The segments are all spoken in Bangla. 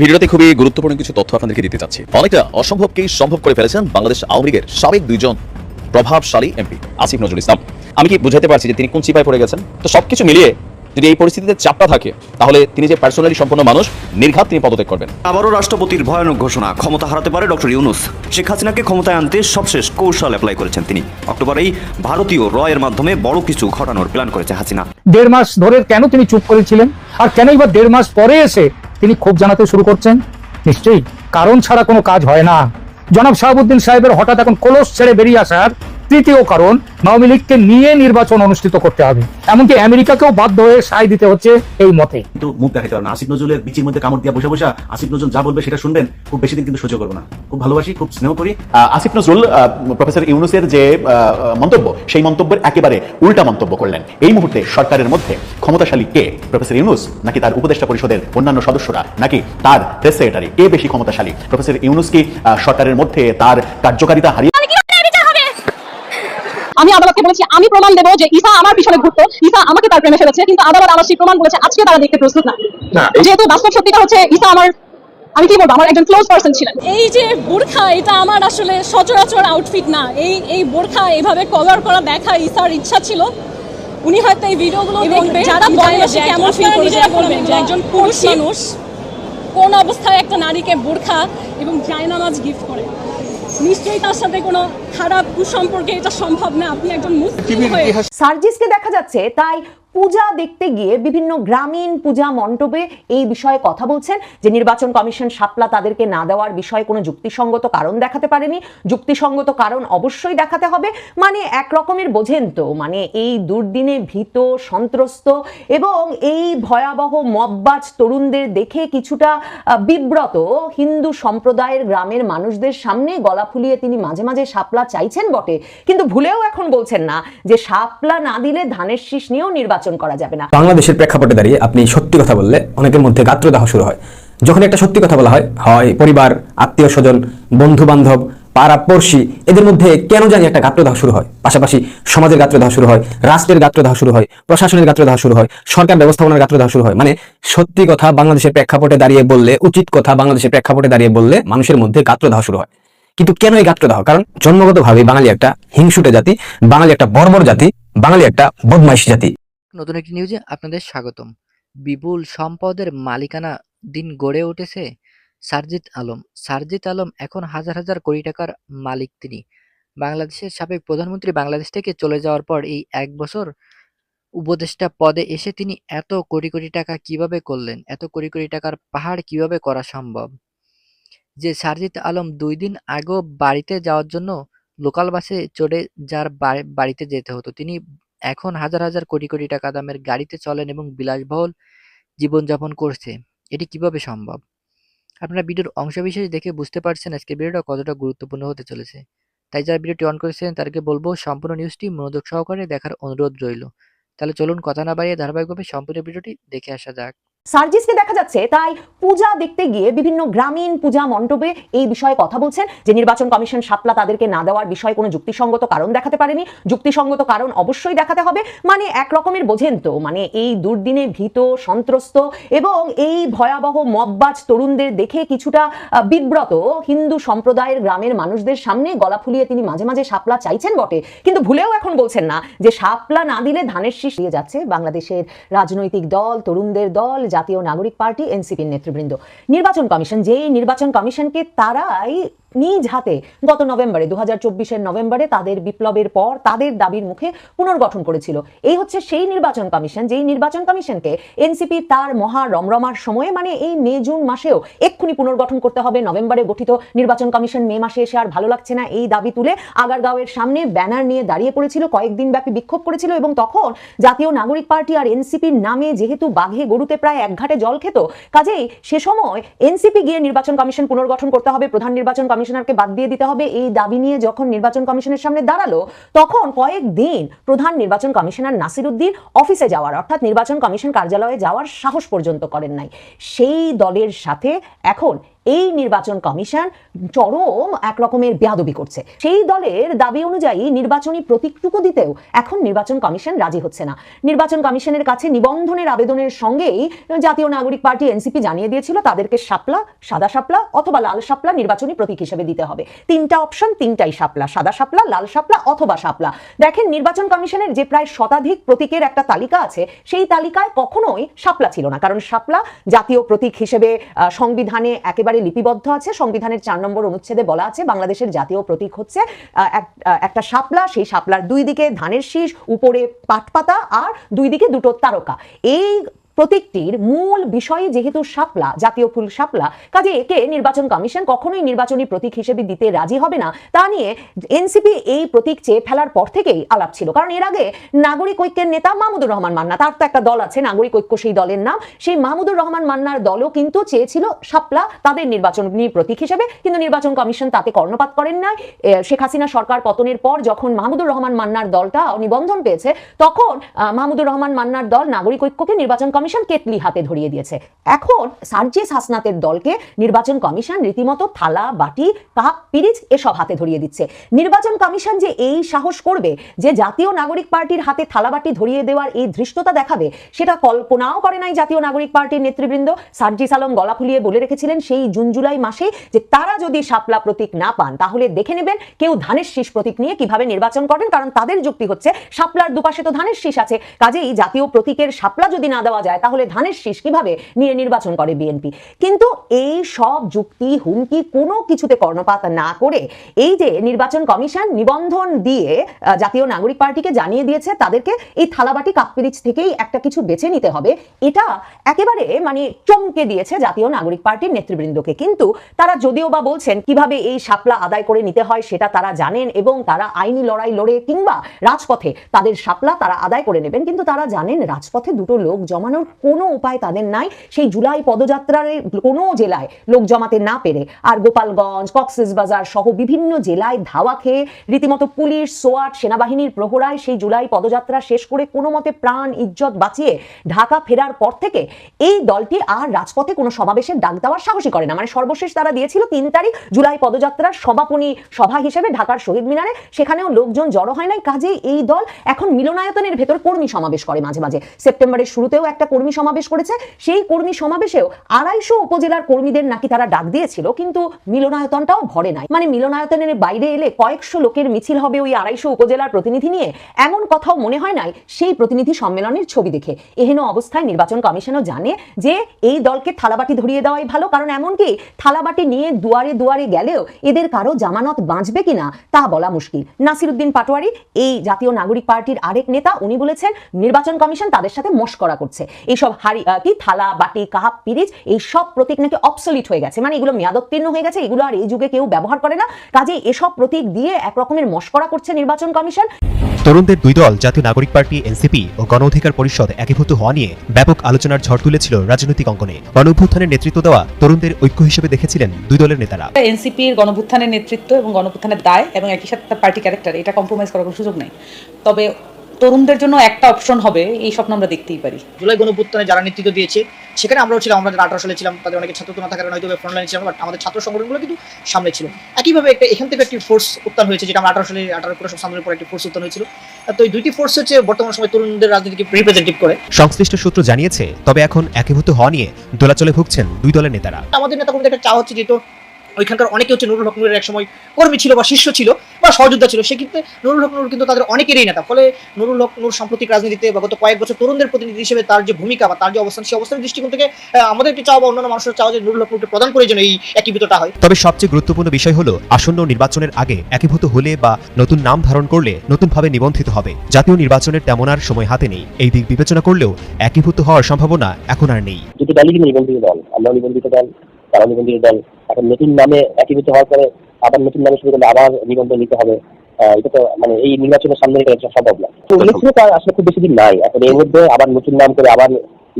ভিডিওতে খুবই গুরুত্বপূর্ণ কিছু তথ্য আপনাদেরকে দিতে চাচ্ছি। অনেকটা অসম্ভবকেই সম্ভব করে ফেলেছেন বাংলাদেশ আওয়ামী লীগের সাবেক দুইজন প্রভাবশালী এমপি আসিফ নজরুল ইসলাম। আমি কি বুঝাতে পারছি যে তিনি কোন চিপায় পড়ে গেছেন? তো সবকিছু মিলিয়ে যদি এই পরিস্থিতিতে চাপটা থাকে তাহলে তিনি যে পার্সোনালি সম্পন্ন মানুষ নির্ঘাত তিনি পদত্যাগ করবেন। আবারও রাষ্ট্রপতির ভয়ানক ঘোষণা ক্ষমতা হারাতে পারে ডক্টর ইউনুস। শেখ হাসিনাকে ক্ষমতায় আনতে সবশেষ কৌশল অ্যাপ্লাই করেছেন তিনি। অক্টোবরেই ভারতীয় রয়ের মাধ্যমে বড় কিছু ঘটানোর প্ল্যান করেছে হাসিনা। দেড় মাস ধরে কেন তিনি চুপ করেছিলেন? আর কেনই বা দেড় মাস পরে এসে তিনি ক্ষোভ জানাতে শুরু করছেন। নিশ্চয়ই, কারণ ছাড়া কোনো কাজ হয় না। জনাব শাহাবুদ্দিন সাহেবের হঠাৎ এখন কলস ছেড়ে বেরিয়ে আসার তৃতীয় কারণ আওয়ামী লীগকে নিয়ে নির্বাচন অনুষ্ঠিত করতে হবে। এমনকি আমেরিকাকেও বাধ্য হয়ে সায় দিতে হচ্ছে এই মতে। কিন্তু মুখ দেখাতে পারবে না। আসিফ নজরুলের বিচির মধ্যে কামড় দিয়ে বসে বসে আসিফ নজরুল যা বলবে সেটা শুনবেন। খুব বেশি দিন কিন্তু সহ্য করব না। খুব ভালোবাসি খুব স্নেহ করি। আসিফ নজরুল প্রফেসর ইউনুসের যে মন্তব্য সেই মন্তব্যের একেবারে উল্টা মন্তব্য করলেন। এই মুহূর্তে সরকারের মধ্যে ক্ষমতাশালী কে? প্রফেসর ইউনুস নাকি তার উপদেষ্টা পরিষদের অন্যান্য সদস্যরা নাকি তার প্রেস সেক্রেটারি? কে বেশি ক্ষমতাশালী? প্রফেসর ইউনুস কি আহ, সরকারের মধ্যে তার কার্যকারিতা হারিয়ে আমি আদালতকে বলেছি আমি প্রমাণ দেবো যে ইসা আমার পিছনে ঘুরতো। ইসা আমাকে তার প্রেমে ফেলেছে কিন্তু আদালত আমার সেই প্রমাণ বলেছে আজকে তারা দেখতে প্রস্তুত না। যেহেতু বাস্তব সত্যিটা হচ্ছে ইসা আমার আমি কি বলব আমার একজন ক্লোজ পার্সন ছিলেন। এই যে বোরখা এটা আমার আসলে সচরাচর আউটফিট না। এই এই বোরখা এভাবে কভার করা দেখা ইসার ইচ্ছা ছিল। উনি হয়তো এই ভিডিওগুলো দেখবে যারা যে কেমন ফিল করে বলবেন যে একজন পুরুষ মানুষ। কোন অবস্থায় একটা নারীকে বোরখা এবং জায়নামাজ গিফট করে। নিশ্চয়ই তার সাথে কোনো খারাপ কুসম্পর্কে এটা সম্ভব না। আপনি একজন মুসলিম হয়ে সার্জিসকে দেখা যাচ্ছে তাই পূজা দেখতে গিয়ে বিভিন্ন গ্রামীণ পূজা মণ্ডপে এই বিষয়ে কথা বলছেন যে নির্বাচন কমিশন সাপলা তাদেরকে না দেওয়ার বিষয়ে কোনো যুক্তিসঙ্গত কারণ দেখাতে পারেনি। যুক্তিসঙ্গত কারণ অবশ্যই দেখাতে হবে। মানে এক রকমের বোঝেন তো মানে এই দুর্দিনে ভীত, সন্ত্রস্ত এবং এই ভয়াবহ মববাজ তরুণদের দেখে কিছুটা বিব্রত হিন্দু সম্প্রদায়ের গ্রামের মানুষদের সামনে গলা ফুলিয়ে তিনি মাঝে মাঝে সাপলা চাইছেন বটে। কিন্তু ভুলেও এখন বলছেন না যে সাপলা না দিলে ধানের শীষ নিয়েও নির্বাচন করা যাবে না। বাংলাদেশের প্রেক্ষাপটে দাঁড়িয়ে আপনি সত্যি কথা বললে অনেকের মধ্যে গাত্রদাহ শুরু হয়। যখন একটা সত্যি কথা বলা হয় হয় পরিবার, আত্মীয় স্বজন বন্ধু বান্ধব পাড়া পড়শি, এদের মধ্যে কেন জানি একটা গাত্রদাহ শুরু হয়। পাশাপাশি সমাজের গাত্রদাহ শুরু হয়, রাষ্ট্রের গাত্রদাহ শুরু হয়, প্রশাসনের গাত্রদাহ শুরু হয়, সরকার ব্যবস্থাপনার গাত্রদাহ শুরু হয়। মানে সত্যি কথা বাংলাদেশের প্রেক্ষাপটে দাঁড়িয়ে বললে, উচিত কথা বাংলাদেশের প্রেক্ষাপটে দাঁড়িয়ে বললে মানুষের মধ্যে গাত্রদাহ শুরু হয়। কিন্তু কেন এই গাত্রদাহ? কারণ জন্মগতভাবে বাঙালি একটা হিংসুটে জাতি, বাঙালি একটা বর্বর জাতি, বাঙালি একটা বদমাইশি জাতি। নতুন একটি নিউজে আপনাদের স্বাগতম। বিপুল সম্পদের মালিকানা দিন গড়ে উঠেছে সারজিৎ আলম। সারজিৎ আলম এখন হাজার হাজার কোটি টাকার মালিক তিনি। বাংলাদেশের সাবেক প্রধানমন্ত্রী বাংলাদেশ থেকে চলে যাওয়ার পর এই এক বছর উপদেষ্টা পদে এসে তিনি এত কোটি কোটি টাকা কীভাবে করলেন? এত কোটি কোটি টাকার পাহাড় কীভাবে করা সম্ভব? যে সারজিৎ আলম দুই দিন আগেও বাড়িতে যাওয়ার জন্য লোকাল বাসে চড়ে যার বাড়িতে যেতে হতো, তিনি এখন হাজার হাজার কোটি কোটি টাকা দামের গাড়িতে চলেন এবং বিলাসবহুল জীবনযাপন করছে, এটি কীভাবে সম্ভব? আপনারা ভিডিওর অংশবিশেষ দেখে বুঝতে পারছেন আজকে ভিডিওটা কতটা গুরুত্বপূর্ণ হতে চলেছে। তাই যারা ভিডিওটি অন করেছেন তাদেরকে বলব, সম্পূর্ণ নিউজটি মনোযোগ সহকারে দেখার অনুরোধ রইল। তাহলে চলুন কথা না বাড়িয়ে ধারাবাহিকভাবে সম্পূর্ণ ভিডিওটি দেখে আসা যাক। সার্জিসকে দেখা যাচ্ছে, তাই পূজা দেখতে গিয়ে বিভিন্ন গ্রামীণ পূজা মণ্ডপে এই বিষয়ে কথা বলছেন যে নির্বাচন কমিশন শাপলা তাদেরকে না দেওয়ার বিষয়ে কোনো যুক্তিসঙ্গত কারণ দেখাতে পারেনি। যুক্তিসঙ্গত কারণ অবশ্যই দেখাতে হবে। মানে এক রকমের বোঝেন তো মানে এই দুর্দিনে ভীত, সন্ত্রস্ত এবং এই ভয়াবহ মববাজ তরুণদের দেখে কিছুটা বিব্রত হিন্দু সম্প্রদায়ের গ্রামের মানুষদের সামনে গলা ফুলিয়ে তিনি মাঝে মাঝে সাপলা চাইছেন বটে। কিন্তু ভুলেও এখন বলছেন না যে সাপলা না দিলে ধানের শীষ দিয়ে যাচ্ছে। বাংলাদেশের রাজনৈতিক দল, তরুণদের দল জাতীয় নাগরিক পার্টি এনসিপির নেতৃবৃন্দ। নির্বাচন কমিশন যেই নির্বাচন কমিশনকে তারাই নিজ হাতে গত নভেম্বরে দু হাজার নভেম্বরে তাদের বিপ্লবের পর তাদের দাবির মুখে পুনর্গঠন করেছিল। এই হচ্ছে সেই নির্বাচন কমিশন, যেই নির্বাচন কমিশনকে এনসিপি তার মহা রমরমার সময়ে মানে এই মে, জুন মাসেও এক্ষুনি পুনর্গঠন করতে হবে। নভেম্বরে গঠিত নির্বাচন কমিশন মে মাসে এসে আর ভালো লাগছে না এই দাবি তুলে আগারগাঁওয়ের সামনে ব্যানার নিয়ে দাঁড়িয়ে পড়েছিল, কয়েকদিন ব্যাপী বিক্ষোভ করেছিল এবং তখন জাতীয় নাগরিক পার্টি আর এনসিপির নামে যেহেতু বাঘে গরুতে প্রায় এক ঘাটে জল খেত, কাজেই সে সময় এনসিপি গিয়ে নির্বাচন কমিশন পুনর্গঠন করতে হবে, প্রধান নির্বাচন কমিশনারকে বাদ দিয়ে দিতে হবে। এই দাবি নিয়ে যখন নির্বাচন কমিশনের সামনে দাঁড়াল, তখন কয়েকদিন প্রধান নির্বাচন কমিশনার নাসিরুদ্দিন অফিসে যাওয়ার, অর্থাৎ নির্বাচন কমিশন কার্যালয়ে যাওয়ার সাহস পর্যন্ত করেন নাই। সেই দলের সাথে এখন এই নির্বাচন কমিশন চরম এক রকমের বেয়াদবি করছে। সেই দলের দাবি অনুযায়ী নির্বাচনী প্রতীকটুকু দিতেও এখন নির্বাচন কমিশন রাজি হচ্ছে না। নির্বাচন কমিশনের কাছে নিবন্ধনের আবেদনের সঙ্গেই জাতীয় নাগরিক পার্টি এনসিপি জানিয়ে দিয়েছিল, তাদেরকে শাপলা, সাদা শাপলা অথবা লাল শাপলা নির্বাচনী প্রতীক হিসেবে দিতে হবে। তিনটা অপশন, তিনটাই শাপলা, সাদা শাপলা, লাল শাপলা অথবা শাপলা। দেখেন, নির্বাচন কমিশনের যে প্রায় শতাধিক প্রতীকের একটা তালিকা আছে, সেই তালিকায় কখনোই শাপলা ছিল না। কারণ শাপলা জাতীয় প্রতীক হিসেবে সংবিধানে একেবারে লিপিবদ্ধ আছে। সংবিধানের চার নম্বর অনুচ্ছেদে বলা আছে, বাংলাদেশের জাতীয় প্রতীক হচ্ছে একটা শাপলা। সেই শাপলার দুই দিকে ধানের শীষ, উপরে পাটপাতা, আর দুই দিকে দুটো তারকা। এই প্রতীকটির মূল বিষয় যেহেতু শাপলা, জাতীয় ফুল শাপলা, কাজে একে নির্বাচন কমিশন কখনোই নির্বাচনী প্রতীক হিসেবে দিতে রাজি হবে না। তা নিয়ে এনসিপি এই প্রতীক চেয়ে ফেলার পর থেকেই আলাপ ছিল। কারণ এর আগে নাগরিক ঐক্যের নেতা মাহমুদুর রহমান মান্না, তার তো একটা দল আছে, নাগরিক ঐক্য সেই দলের নাম, সেই মাহমুদুর রহমান মান্নার দলও কিন্তু চেয়েছিল শাপলা তাদের নির্বাচনী প্রতীক হিসেবে। কিন্তু নির্বাচন কমিশন তাতে কর্ণপাত করেন নাই। শেখ হাসিনা সরকার পতনের পর যখন মাহমুদুর রহমান মান্নার দলটা নিবন্ধন পেয়েছে, তখন মাহমুদুর রহমান মান্নার দল নাগরিক ঐক্যকে নির্বাচন কমিশন কেতলি হাতে ধরিয়ে দিয়েছে। এখন সার্জিস হাসনাতের দলকে নির্বাচন কমিশন রীতিমতো থালা, বাটি কাপ পিরিচ এসব হাতে ধরিয়ে দিচ্ছে। নির্বাচন কমিশন যে এই সাহস করবে, যে জাতীয় নাগরিক পার্টির হাতে থালাবাটি ধরিয়ে দেওয়ার এই ধৃষ্টতা দেখাবে, সেটা কল্পনাও করে নাই জাতীয় নাগরিক পার্টির নেতৃবৃন্দ। সার্জিস আলম গলা ফুলিয়ে বলে রেখেছিলেন সেই জুন জুলাই মাসে যে তারা যদি শাপলা প্রতীক না পান, তাহলে দেখে নেবেন কেউ ধানের শীষ প্রতীক নিয়ে কীভাবে নির্বাচন করেন, কারণ তাদের যুক্তি হচ্ছে, শাপলার দুপাশে তো ধানের শীষ আছে। কাজেই জাতীয় প্রতীকের শাপলা যদি না দেওয়া যায় তাহলে ধানের শীষ কীভাবে নিয়ে নির্বাচন করে বিএনপি কিন্তু এই সব যুক্তি, হুমকি কোনো কিছুতে কর্ণপাত না করে এই যে নির্বাচন কমিশন নিবন্ধন দিয়ে জাতীয় নাগরিক পার্টিকে জানিয়ে দিয়েছে, তাদেরকে এই থালাবাটি কাপ্পিরিচ থেকেই একটা কিছু বেছে নিতে হবে। এটা একেবারে মানে চমকে দিয়েছে জাতীয় নাগরিক পার্টির নেতৃবৃন্দকে। কিন্তু তারা যদিও বা বলছেন, কীভাবে এই সাপলা আদায় করে নিতে হয় সেটা তারা জানেন এবং তারা আইনি লড়াই লড়ে কিংবা রাজপথে তাদের সাপলা তারা আদায় করে নেবেন। কিন্তু তারা জানেন রাজপথে দুটো লোক জমানোর কোনো উপায় তাদের নাই। সেই জুলাই পদযাত্রার কোনো জেলায় লোক জমাতে না পেরে আর গোপালগঞ্জ, কক্সেস বাজার সহ বিভিন্ন জেলায় ধাওয়া খেয়ে রীতিমতো পুলিশ, সোয়াট, সেনাবাহিনীর প্রহরায় সেই জুলাই পদযাত্রা শেষ করে কোনো মতে প্রাণ, ইজ্জত বাঁচিয়ে ঢাকা ফেরার পর থেকে এই দলটি আর রাজপথে কোনো সমাবেশের ডাক দেওয়ার সাহসী করে না। মানে সর্বশেষ তারা দিয়েছিল তিন তারিখ জুলাই পদযাত্রার সমাপনী সভা হিসেবে ঢাকার শহীদ মিনারে। সেখানেও লোকজন জড়ো হয় নাই। কাজে এই দল এখন মিলনায়তনের ভেতর কর্মী সমাবেশ করে মাঝে মাঝে। সেপ্টেম্বরের শুরুতেও একটা কর্মী সমাবেশ করেছে, সেই কর্মী সমাবেশেও আড়াইশো উপজেলার কর্মীদের নাকি তারা ডাক দিয়েছিল, কিন্তু মিলনায়তনটাও ভরে নাই। মানে মিলনায়তনের বাইরে এলে কয়েকশো লোকের মিছিল হবে ওই আড়াইশো উপজেলার প্রতিনিধি নিয়ে, এমন কথাও মনে হয় নাই সেই প্রতিনিধি সম্মেলনের ছবি দেখে। এহেন অবস্থায় নির্বাচন কমিশনও জানে যে এই দলকে থালাবাটি ধরিয়ে দেওয়াই ভালো, কারণ এমনকি থালাবাটি নিয়ে দুয়ারে দুয়ারে গেলেও এদের কারও জামানত বাঁচবে কিনা তা বলা মুশকিল। নাসিরুদ্দিন পাটোয়ারি, এই জাতীয় নাগরিক পার্টির আরেক নেতা, উনি বলেছেন, নির্বাচন কমিশন তাদের সাথে মস্করা করছে। এইসব হাড়ি কি থালা বাটি কাপ পিরিচ এই সব প্রতীক নাকি অবসলিট হয়ে গেছে। মানে এগুলো মেয়াদোত্তীর্ণ হয়ে গেছে এগুলো আর এই যুগে কেউ ব্যবহার করে না। কাজে এসব প্রতীক দিয়ে এক রকমের মস্করা করছে নির্বাচন কমিশন। তরুণদের দুই দল জাতীয় নাগরিক পার্টি এনসিপি ও গণ অধিকার পরিষদ একীভূত হওয়া নিয়ে ব্যাপক আলোচনার ঝড় তুলেছিল রাজনৈতিক অঙ্গনে। গণ অভ্যুত্থানের নেতৃত্ব দেওয়া তরুণদের ঐক্য হিসেবে দেখেছিলেন দুই দলের নেতারা। এনসিপির গণভুত্থানের নেতৃত্ব এবং গণভুত্থানের দায় এবং একই সাথে পার্টি ক্যারেক্টার এটা কম্প্রোমাইজ করার কোনো সুযোগ নেই। তবে তরুণদের জন্য একটা অপশন হবে এই স্বপ্ন আমরা দেখতেই পারি। জুলাই গণভুত্থানে যারা নেতৃত্ব দিয়েছে সেখানে আমরাও ছিলাম আমরা যারা আঠারো সালে ছিলাম তাদের অনেকে ছাত্র না থাকার হয়তো ফ্রন্টলাইনে ছিলাম বাট আমাদের ছাত্র সংগঠনগুলো কিন্তু সামনে ছিল। একইভাবে একটা এখান থেকে একটি ফোর্স উত্থান হয়েছে যেটা আমরা আঠারো সালে আঠারো পুরো সামনের পর একটি ফোর্স উত্থান হয়েছিল। তো এই দুইটি ফোর্স হচ্ছে বর্তমান সময় তরুণদের রাজনীতিকে রিপ্রেজেন্টেটিভ করে। সংশ্লিষ্ট সূত্র জানিয়েছে তবে এখন একীভূত হওয়া নিয়ে দোলাচলে ভুগছেন দুই দলের নেতারা। আমাদের নেতা একটা চাওয়া হচ্ছে যেহেতু ওইখানকার অনেকে হচ্ছে নুরুল হক নুরের এক সময় কর্মী ছিল বা শিষ্য ছিল বা সহযোদ্ধা ছিল সেক্ষেত্রে নুরুল হক নুর কিন্তু তাদের অনেকেরই নেতা। ফলে নুরুল হক নুর সাম্প্রতিক রাজনীতিতে বা গত কয়েক বছর তরুণদের প্রতিনিধি হিসেবে তার যে ভূমিকা বা তার যে অবস্থান সেই অবস্থানের দৃষ্টিকোণ থেকে আহ, আমাদের চাওয়া বা অন্যান্য মানুষের চাওয়া যে নুরুল হক নুরকে প্রদান করে যেন এই একীভূতটা হয়। তবে সবচেয়ে গুরুত্বপূর্ণ বিষয় হলো আসন্ন নির্বাচনের আগে একীভূত হলে বা নতুন নাম ধারণ করলে নতুনভাবে নিবন্ধিত হবে। জাতীয় নির্বাচনের তেমন আর সময় হাতে নেই। এই দিক বিবেচনা করলেও একীভূত হওয়ার সম্ভাবনা এখন আর নেই। দুটো দলই নিবন্ধিত দল। আমরা নিবন্ধিত দল। তারা নিবন্ধিত দল এখন নতুন নামে একীভূত হওয়ার পরে আবার নতুন নামে শুরু করলে আবার নিবন্ধন নিতে হবে। এটা তো মানে এই নির্বাচনের সামনে এটা সম্ভব না। তো ইলেকশনে তো আসলে খুব বেশি দিন নাই। এখন এর মধ্যে আবার নতুন নাম করে আবার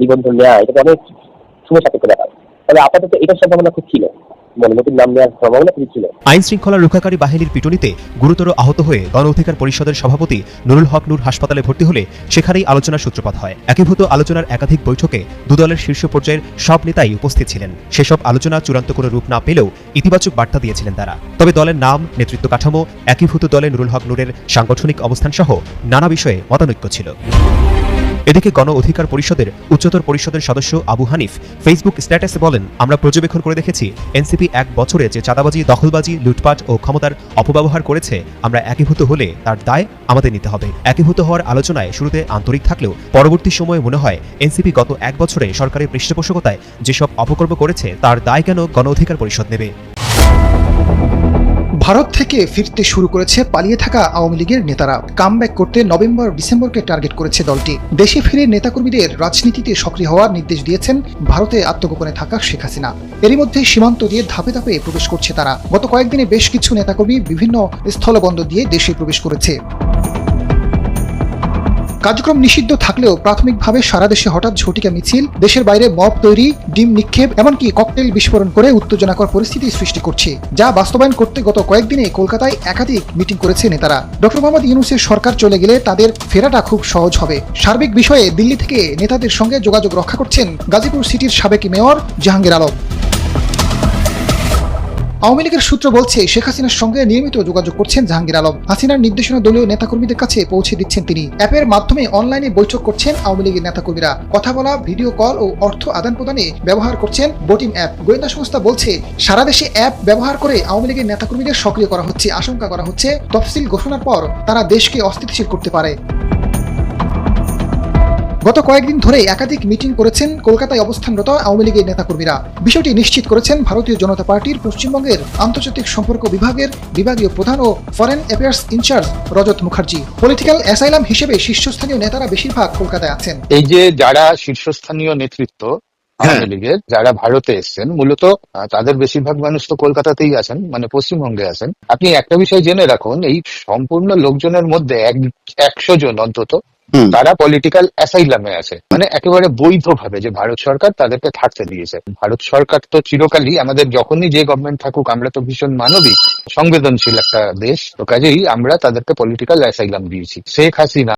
নিবন্ধন নেওয়া, এটা তো অনেক সময় সাপেক্ষ ব্যাপার। তবে আপাতত এটার সম্ভাবনা খুব ছিল। নাম নেওয়ার সম্ভাবনা আইন শৃঙ্খলা রক্ষাকারী বাহিনীর পিটুনিতে গুরুতর আহত হয়ে গণ অধিকার পরিষদের সভাপতি নুরুল হক নূর হাসপাতালে ভর্তি হলে সেখানেই আলোচনার সূত্রপাত হয়। একীভূত আলোচনার একাধিক বৈঠকে দুদলের শীর্ষ পর্যায়ের সব নেতাই উপস্থিত ছিলেন। সেসব আলোচনা চূড়ান্ত কোনো রূপ না পেলেও ইতিবাচক বার্তা দিয়েছিলেন তারা। তবে দলের নাম, নেতৃত্ব কাঠামো একীভূত দলে নুরুল হক নূরের সাংগঠনিক অবস্থান সহ নানা বিষয়ে মতানৈক্য ছিল। এদিকে গণ অধিকার পরিষদের উচ্চতর পরিষদের সদস্য আবু হানিফ ফেসবুক স্ট্যাটাসে বলেন, আমরা পর্যবেক্ষণ করে দেখেছি, এনসিপি এক বছরে যে চাঁদাবাজি, দখলবাজি, লুটপাট ও ক্ষমতার অপব্যবহার করেছে, আমরা একীভূত হলে তার দায় আমাদের নিতে হবে। একীভূত হওয়ার আলোচনায় শুরুতে আন্তরিক থাকলেও পরবর্তী সময়ে মনে হয়, এনসিপি গত এক বছরে সরকারের পৃষ্ঠপোষকতায় যেসব অপকর্ম করেছে, তার দায় কেন গণ অধিকার পরিষদ নেবে? ভারত থেকে ফিরতে শুরু করেছে, পালিয়ে থাকা আওয়ামী লীগের নেতারা। কাম করতে নভেম্বর, ডিসেম্বরকে টার্গেট করেছে দলটি। দেশে ফিরে নেতাকর্মীদের রাজনীতিতে সক্রিয় হওয়ার নির্দেশ দিয়েছেন ভারতে আত্মগোপনে থাকা শেখ হাসিনা। এরই মধ্যে সীমান্ত দিয়ে ধাপে ধাপে প্রবেশ করছে তারা। গত কয়েকদিনে বেশ কিছু নেতাকর্মী বিভিন্ন স্থলবন্দর দিয়ে দেশে প্রবেশ করেছে। কার্যক্রম নিষিদ্ধ থাকলেও প্রাথমিকভাবে সারা দেশে হঠাৎ ঝটিকা মিছিল, দেশের বাইরে মব তৈরি, ডিম নিক্ষেপ, এমনকি ককটেল বিস্ফোরণ করে উত্তেজনাকর পরিস্থিতি সৃষ্টি করছে, যা বাস্তবায়ন করতে গত কয়েকদিনে কলকাতায় একাধিক মিটিং করেছে নেতারা। ডক্টর মোহাম্মদ ইউনুসের সরকার চলে গেলে তাদের ফেরাটা খুব সহজ হবে। সার্বিক বিষয়ে দিল্লি থেকে নেতাদের সঙ্গে যোগাযোগ রক্ষা করছেন গাজীপুর সিটির সাবেক মেয়র জাহাঙ্গীর আলম। আওয়ামী লীগের সূত্র বলছে, শেখ হাসিনার সঙ্গে নিয়মিত যোগাযোগ করছেন জাহাঙ্গীর আলম। হাসিনার নির্দেশনা দলীয় নেতাকর্মীদের কাছে পৌঁছে দিচ্ছেন তিনি। অ্যাপের মাধ্যমে অনলাইনে বৈঠক করছেন আওয়ামী লীগের নেতাকর্মীরা। কথা বলা, ভিডিও কল ও অর্থ আদান প্রদানে ব্যবহার করছেন বোটিং অ্যাপ। গোয়েন্দা সংস্থা বলছে, সারা দেশে অ্যাপ ব্যবহার করে আওয়ামী লীগের নেতাকর্মীদের সক্রিয় করা হচ্ছে। আশঙ্কা করা হচ্ছে, তফসিল ঘোষণার পর তারা দেশকে অস্থিতিশীল করতে পারে। গত কয়েকদিন ধরে একাধিক মিটিং করেছেন কলকাতায় অবস্থানরত আওয়ামী লীগের নেতাকর্মীরা। বিষয়টি নিশ্চিত করেছেন ভারতীয় জনতা পার্টির পশ্চিমবঙ্গের আন্তর্জাতিক সম্পর্ক বিভাগের বিভাগীয় প্রধান ও foreign affairs in-charge Rajat Mukherjee. Political asylum হিসেবে শীর্ষস্থানীয় নেতারা বেশিরভাগ কলকাতায় আছেন। এই যে যারা শীর্ষস্থানীয় নেতৃত্ব আওয়ামী লীগের যারা ভারতে এসেছেন মূলত তাদের বেশিরভাগ মানুষ তো কলকাতাতেই আছেন মানে পশ্চিমবঙ্গে আছেন। আপনি একটা বিষয় জেনে রাখুন এই সম্পূর্ণ লোকজনের মধ্যে এক একশো জন অন্তত তারা পলিটিক্যাল অ্যাসাইলামে আছে। মানে একেবারে বৈধভাবে যে ভারত সরকার তাদেরকে থাকতে দিয়েছে। ভারত সরকার তো চিরকালই আমাদের যখনই যে গভর্নমেন্ট থাকুক, আমরা তো ভীষণ মানবিক, সংবেদনশীল একটা দেশ। তো কাজেই আমরা তাদেরকে পলিটিক্যাল অ্যাসাইলাম দিয়েছি। শেখ হাসিনা